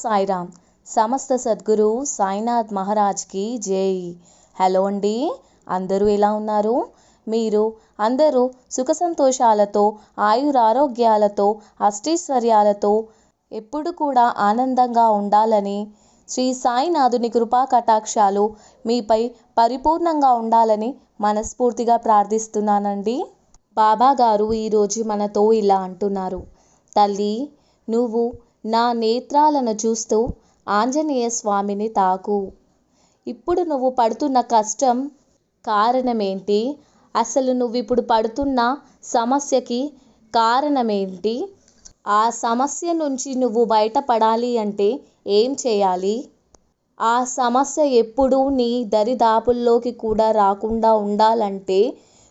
సాయిరామ్. సమస్త సద్గురు సాయినాథ్ మహారాజ్కి జై. హలో అండి అందరూ ఎలా ఉన్నారు? మీరు అందరూ సుఖ సంతోషాలతో ఆయురారోగ్యాలతో అష్టైశ్వర్యాలతో ఎప్పుడు కూడా ఆనందంగా ఉండాలని శ్రీ సాయినాథుని కృపా కటాక్షాలు మీపై పరిపూర్ణంగా ఉండాలని మనస్ఫూర్తిగా ప్రార్థిస్తున్నానండి. బాబా గారు ఈరోజు మనతో ఇలా అంటున్నారు. తల్లి నువ్వు నా నేత్రాలను చూస్తూ ఆంజనేయ స్వామిని తాకు. ఇప్పుడు నువ్వు పడుతున్న కష్టం కారణమేంటి? అసలు నువ్వు ఇప్పుడు పడుతున్న సమస్యకి కారణమేంటి? ఆ సమస్య నుంచి నువ్వు బయటపడాలి అంటే ఏం చేయాలి? ఆ సమస్య ఎప్పుడూ నీ దరిదాపుల్లోకి కూడా రాకుండా ఉండాలంటే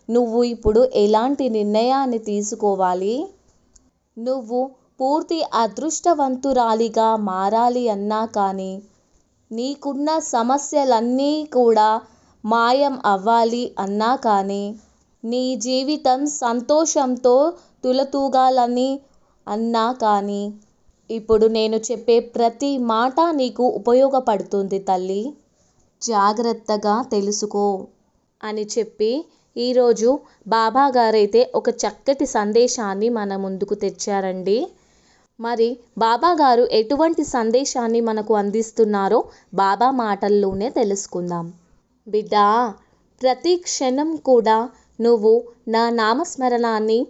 నువ్వు ఇప్పుడు ఎలాంటి నిర్ణయాన్ని తీసుకోవాలి? నువ్వు పూర్తి అదృష్టవంతురాలిగా మారాలి అన్నా కానీ నీకున్న సమస్యలన్నీ కూడా మాయం అవ్వాలి అన్నా కానీ నీ జీవితం సంతోషంతో తులతూగాలని అన్నా కానీ ఇప్పుడు నేను చెప్పే ప్రతి మాట నీకు ఉపయోగపడుతుంది తల్లి. జాగ్రత్తగా తెలుసుకో అని చెప్పి ఈరోజు బాబా గారైతే ఒక చక్కటి సందేశాన్ని మన ముందుకు తెచ్చారండి. మరి బాబా గారు ఎటువంటి సందేశాన్ని మనకు అందిస్తున్నారో బాబా మాటల్లోనే తెలుసుకుందాం. బిడ్డా ప్రతి క్షణం కూడా నువ్వు నా నామస్మరణాన్ని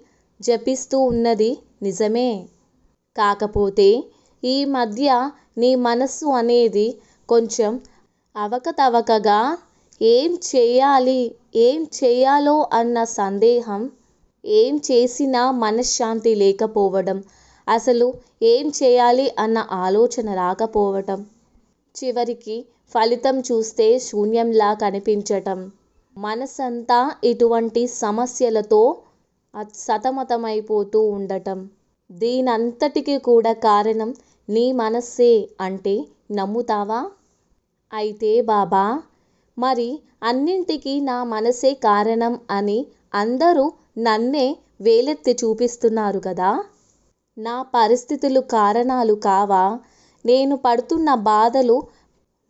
జపిస్తూ ఉన్నది నిజమే. కాకపోతే ఈ మధ్య నీ మనస్సు అనేది కొంచెం అవకతవకగా ఏం చేయాలి ఏం చేయాలో అన్న సందేహం ఏం చేసినా మనశ్శాంతి లేకపోవడం అసలు ఏం చేయాలి అన్న ఆలోచన రాకపోవటం. చివరికి ఫలితం చూస్తే శూన్యంలా కనిపించటం. మనసంతా ఇటువంటి సమస్యలతో సతమతమైపోతూ ఉండటం. దీనంతటికీ కూడా కారణం నీ మనస్సే అంటే నమ్ముతావా? అయితే బాబా మరి అన్నింటికీ నా మనసే కారణం అని అందరూ నన్నే వేలెత్తి చూపిస్తున్నారు కదా? నా పరిస్థితులు కారణాలు కావా? నేను పడుతున్న బాధలు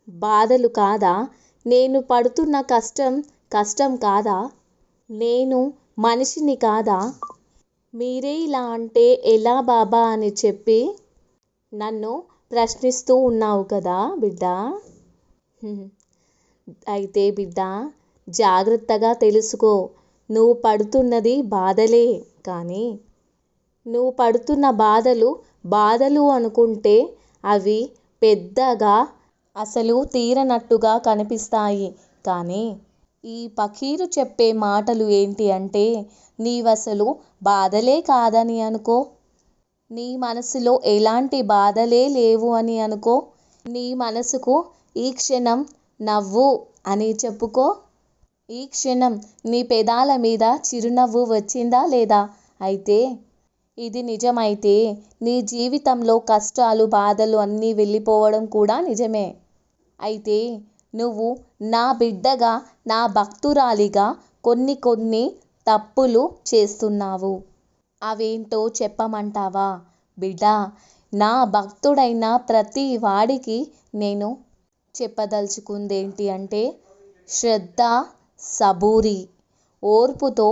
బాధలు కాదా? నేను పడుతున్న కష్టం కష్టం కాదా? నేను మనిషిని కాదా? మీరే ఇలా అంటే ఎలా బాబా అని చెప్పి నన్ను ప్రశ్నిస్తూ ఉన్నావు కదా బిడ్డ. అయితే బిడ్డ జాగ్రత్తగా తెలుసుకో. నువ్వు పడుతున్నది బాధలే కానీ నువ్వు పడుతున్న బాధలు బాధలు అనుకుంటే అవి పెద్దగా అసలు తీరనట్టుగా కనిపిస్తాయి. కానీ ఈ పకీరు చెప్పే మాటలు ఏంటి అంటే నీవసలు బాధలే కాదని అనుకో. నీ మనసులో ఎలాంటి బాధలే లేవు అని అనుకో. నీ మనసుకు ఈ క్షణం నవ్వు అని చెప్పుకో. ఈ క్షణం నీ పెదాల మీద చిరునవ్వు వచ్చిందా లేదా? అయితే ఇది నిజమైతే నీ జీవితంలో కష్టాలు బాధలు అన్నీ వెళ్ళిపోవడం కూడా నిజమే. అయితే నువ్వు నా బిడ్డగా నా భక్తురాలిగా కొన్ని కొన్ని తప్పులు చేస్తున్నావు. అవేంటో చెప్పమంటావా? బిడ్డా నా భక్తుడైన ప్రతి వాడికి నేను చెప్పదలుచుకుందేంటి అంటే శ్రద్ధ సబూరి ఓర్పుతో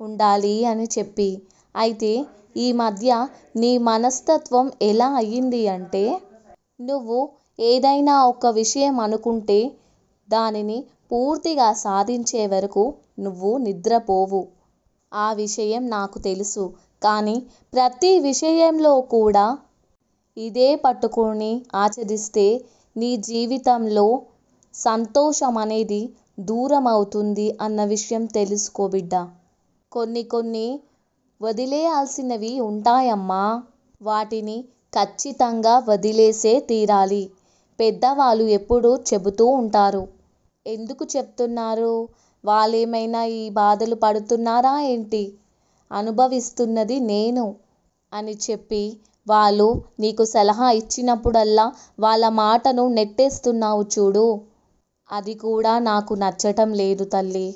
ఉండాలి అని చెప్పి. అయితే ఈ మధ్య నీ మనస్తత్వం ఎలా అయ్యింది అంటే నువ్వు ఏదైనా ఒక విషయం అనుకుంటే దానిని పూర్తిగా సాధించే వరకు నువ్వు నిద్రపోవు. ఆ విషయం నాకు తెలుసు. కానీ ప్రతి విషయంలో కూడా ఇదే పట్టుకొని ఆచరిస్తే నీ జీవితంలో సంతోషం అనేది దూరం అవుతుంది అన్న విషయం తెలుసుకో బిడ్డ. కొన్ని కొన్ని వదిలేయాల్సినవి ఉంటాయమ్మా. వాటిని ఖచ్చితంగా వదిలేసే తీరాలి. పెద్దవాళ్ళు ఎప్పుడూ చెబుతూ ఉంటారు. ఎందుకు చెప్తున్నారు? వాళ్ళేమైనా ఈ బాధలు పడుతున్నారా ఏంటి? అనుభవిస్తున్నది నేను అని చెప్పి వాళ్ళు నీకు సలహా ఇచ్చినప్పుడల్లా వాళ్ళ మాటను నెట్టేస్తున్నావు చూడు. అది కూడా నాకు నచ్చటం లేదు తల్లి.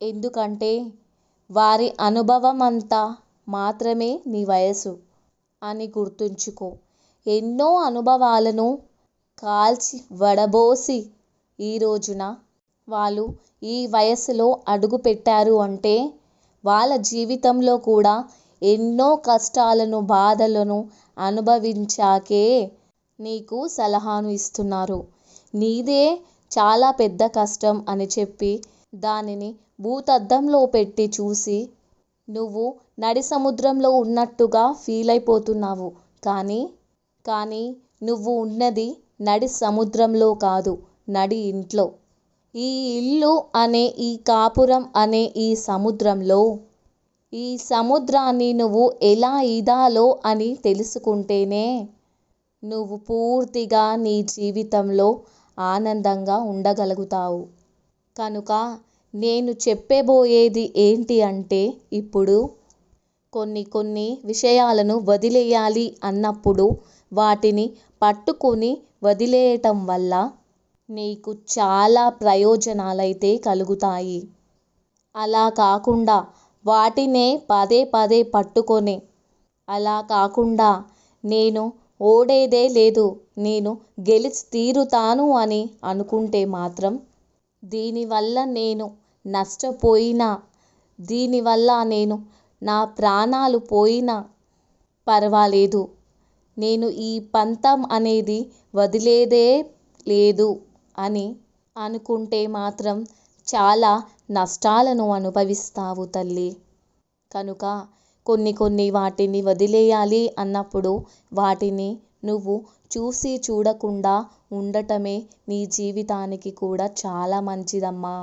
ఎందుకంటే వారి అనుభవం అంతా మాత్రమే నీ వయసు అని గుర్తుంచుకో. ఎన్నో అనుభవాలను కాల్చి వడబోసి ఈ రోజున వాళ్ళు ఈ వయసులో అడుగు పెట్టారు అంటే వాళ్ళ జీవితంలో కూడా ఎన్నో కష్టాలను బాధలను అనుభవించాకే నీకు సలహాను ఇస్తున్నారు. నీదే చాలా పెద్ద కష్టం అని చెప్పి దానిని భూతద్దంలో పెట్టి చూసి నువ్వు నడి సముద్రంలో ఉన్నట్టుగా ఫీల్ అయిపోతున్నావు. కానీ కానీ నువ్వు ఉన్నది నడి సముద్రంలో కాదు నడి ఇంట్లో. ఈ ఇల్లు అనే ఈ కాపురం అనే ఈ సముద్రంలో ఈ సముద్రాన్ని నువ్వు ఎలా ఈదాలో అని తెలుసుకుంటేనే నువ్వు పూర్తిగా నీ జీవితంలో ఆనందంగా ఉండగలుగుతావు. కనుక నేను చెప్పబోయేది ఏంటి అంటే ఇప్పుడు కొన్ని కొన్ని విషయాలను వదిలేయాలి అన్నప్పుడు వాటిని పట్టుకొని వదిలేయటం వల్ల నీకు చాలా ప్రయోజనాలైతే కలుగుతాయి. అలా కాకుండా వాటినే పదే పదే పట్టుకొని అలా కాకుండా నేను ఓడేదే లేదు నేను గెలిచి తీరుతాను అని అనుకుంటే మాత్రం దీనివల్ల నేను నష్టపోయినా దీనివల్ల నేను నా ప్రాణాలు పోయినా పర్వాలేదు. నేను ఈ పంతం అనేది వదిలేదే లేదు అని అనుకుంటే మాత్రం చాలా నష్టాలను అనుభవిస్తావు తల్లి. కనుక కొన్ని కొన్ని వాటిని వదిలేయాలి అన్నప్పుడు వాటిని నువ్వు చూసి చూడకుండా ఉండటమే నీ జీవితానికి కూడా చాలా మంచిదమ్మా.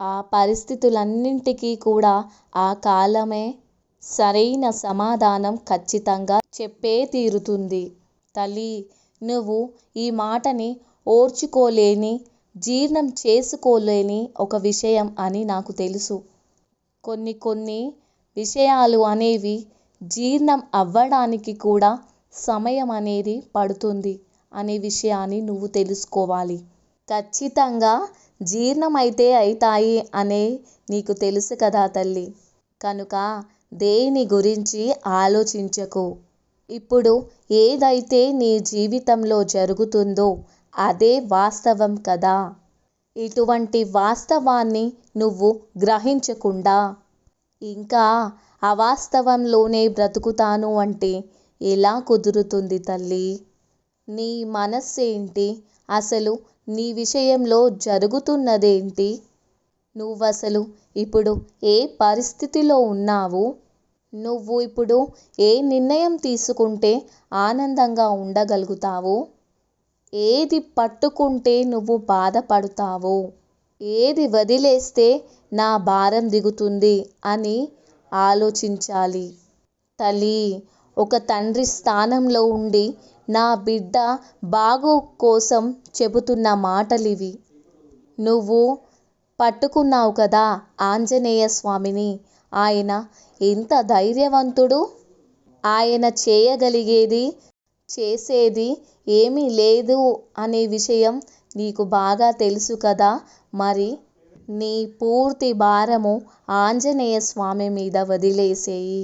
ఆ పరిస్థితులన్నింటికీ కూడా ఆ కాలమే సరైన సమాధానం ఖచ్చితంగా చెప్పే తీరుతుంది. తల్లి నువ్వు ఈ మాటని ఓర్చుకోలేని జీర్ణం చేసుకోలేని ఒక విషయం అని నాకు తెలుసు. కొన్ని కొన్ని విషయాలు అనేవి జీర్ణం అవ్వడానికి కూడా సమయం అనేది పడుతుంది అనే విషయాన్ని నువ్వు తెలుసుకోవాలి. ఖచ్చితంగా జీర్ణమైతే అవుతాయి అనే నీకు తెలుసు కదా తల్లి. కనుక దేని గురించి ఆలోచించకు. ఇప్పుడు ఏదైతే నీ జీవితంలో జరుగుతుందో అదే వాస్తవం కదా. ఇటువంటి వాస్తవాన్ని నువ్వు గ్రహించకుండా ఇంకా అవాస్తవంలోనే బ్రతుకుతాను అంటే ఎలా కుదురుతుంది తల్లి? నీ మనస్సేంటి? అసలు నీ విషయంలో జరుగుతున్నదేంటి? నువ్వసలు ఇప్పుడు ఏ పరిస్థితిలో ఉన్నావు? నువ్వు ఇప్పుడు ఏ నిర్ణయం తీసుకుంటే ఆనందంగా ఉండగలుగుతావు? ఏది పట్టుకుంటే నువ్వు బాధపడతావు? ఏది వదిలేస్తే నా భారం దిగుతుంది అని ఆలోచించాలి. తల్లి ఒక తండ్రి స్థానంలో ఉండి నా బిడ్డ బాగు కోసం చెబుతున్న మాటలివి. నువ్వు పట్టుకున్నావు కదా ఆంజనేయ స్వామిని. ఆయన ఎంత ధైర్యవంతుడు. ఆయన చేయగలిగేది చేసేది ఏమీ లేదు అనే విషయం నీకు బాగా తెలుసు కదా. మరి నీ పూర్తి భారము ఆంజనేయ స్వామి మీద వదిలేసేయి.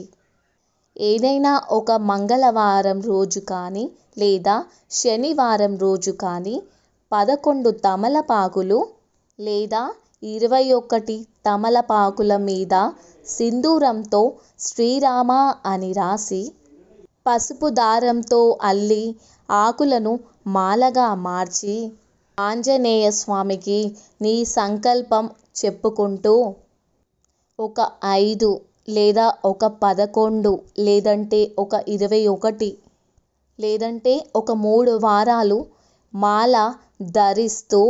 ఏదైనా ఒక మంగళవారం రోజు కానీ లేదా శనివారం రోజు కానీ పదకొండు తమలపాకులు లేదా ఇరవై ఒకటి తమలపాకుల మీద సింధూరంతో శ్రీరామ అని రాసి పసుపు దారంతో అల్లి ఆకులను మాలగా మార్చి ఆంజనేయ స్వామికి నీ సంకల్పం చెప్పుకుంటూ ఒక ఐదు లేదా ఒక పదకొండు లేదంటే ఒక ఇరవై ఒకటి లేదంటే ఒక మూడు వారాలు మాల ధరిస్తూ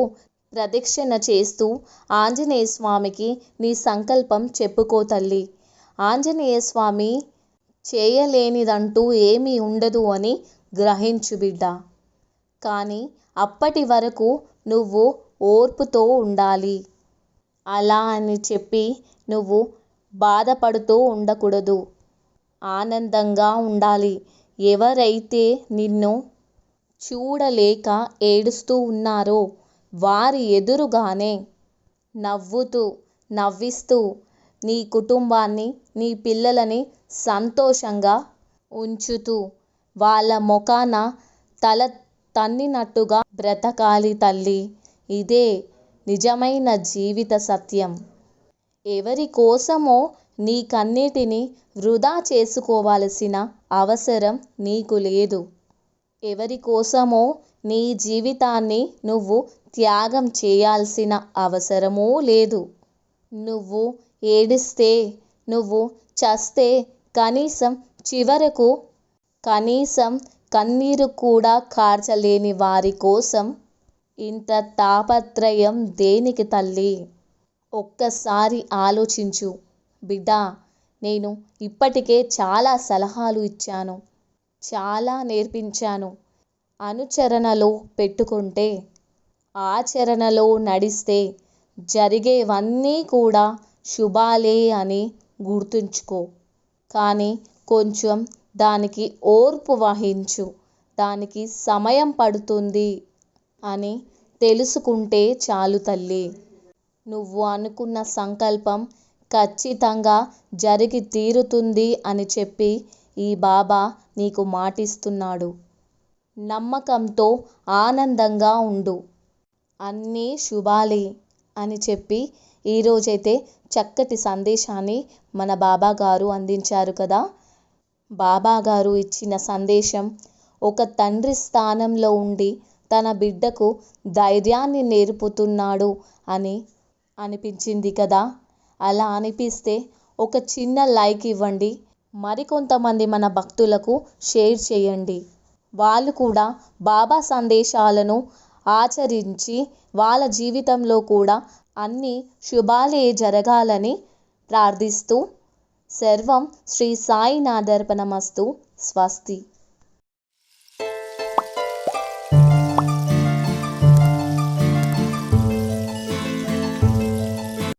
ప్రదక్షిణ చేస్తూ ఆంజనేయ స్వామికి నీ సంకల్పం చెప్పుకో తల్లి. ఆంజనేయ స్వామి చేయలేనిదంటూ ఏమీ ఉండదు అని గ్రహించు బిడ్డ. కానీ అప్పటి వరకు నువ్వు ఓర్పుతో ఉండాలి. అలా అని చెప్పి నువ్వు బాధపడుతూ ఉండకూడదు. ఆనందంగా ఉండాలి. ఎవరైతే నిన్ను చూడలేక ఏడుస్తూ ఉన్నారో వారి ఎదురుగానే నవ్వుతూ నవ్విస్తూ నీ కుటుంబాన్ని నీ పిల్లలని సంతోషంగా ఉంచుతూ వాళ్ళ మొఖాన తల తన్నినట్టుగా బ్రతకాలి తల్లి. ఇదే నిజమైన జీవిత సత్యం. ఎవరి కోసమో నీకన్నిటిని వృధా చేసుకోవాల్సిన అవసరం నీకు లేదు. ఎవరి కోసమో నీ జీవితాన్ని నువ్వు త్యాగం చేయాల్సిన అవసరమూ లేదు. నువ్వు ఏడిస్తే నువ్వు చస్తే కనీసం చివరకు కనీసం కన్నీరు కూడా కార్చలేని వారి కోసం ఇంత తాపత్రయం దేనికి తల్లి? ఒక్కసారి ఆలోచించు. బిడ్డా నేను ఇప్పటికే చాలా సలహాలు ఇచ్చాను. చాలా నేర్పించాను. అనుచరణలో పెట్టుకుంటే ఆచరణలో నడిస్తే జరిగేవన్నీ కూడా శుభాలే అని గుర్తుంచుకో. కానీ కొంచెం దానికి ఓర్పు వహించు. దానికి సమయం పడుతుంది అని తెలుసుకుంటే చాలు తల్లి. నువ్వు అనుకున్న సంకల్పం ఖచ్చితంగా జరిగి తీరుతుంది అని చెప్పి ఈ బాబా నీకు మాటిస్తున్నాడు. నమ్మకంతో ఆనందంగా ఉండు. అన్నీ శుభాలే అని చెప్పి ఈరోజైతే చక్కటి సందేశాన్ని మన బాబా గారు అందించారు కదా. బాబా గారు ఇచ్చిన సందేశం ఒక తండ్రి స్థానంలో ఉండి తన బిడ్డకు ధైర్యాన్ని నేర్పుతున్నాడు అని అనిపించింది కదా? అలా అనిపిస్తే ఒక చిన్న లైక్ ఇవ్వండి. మరికొంతమంది మన భక్తులకు షేర్ చేయండి. వాళ్ళు కూడా బాబా సందేశాలను ఆచరించి వాళ్ళ జీవితంలో కూడా అన్ని శుభాలే జరగాలని ప్రార్థిస్తూ సర్వం శ్రీ సాయినాథర్పణమస్తు స్వస్తి.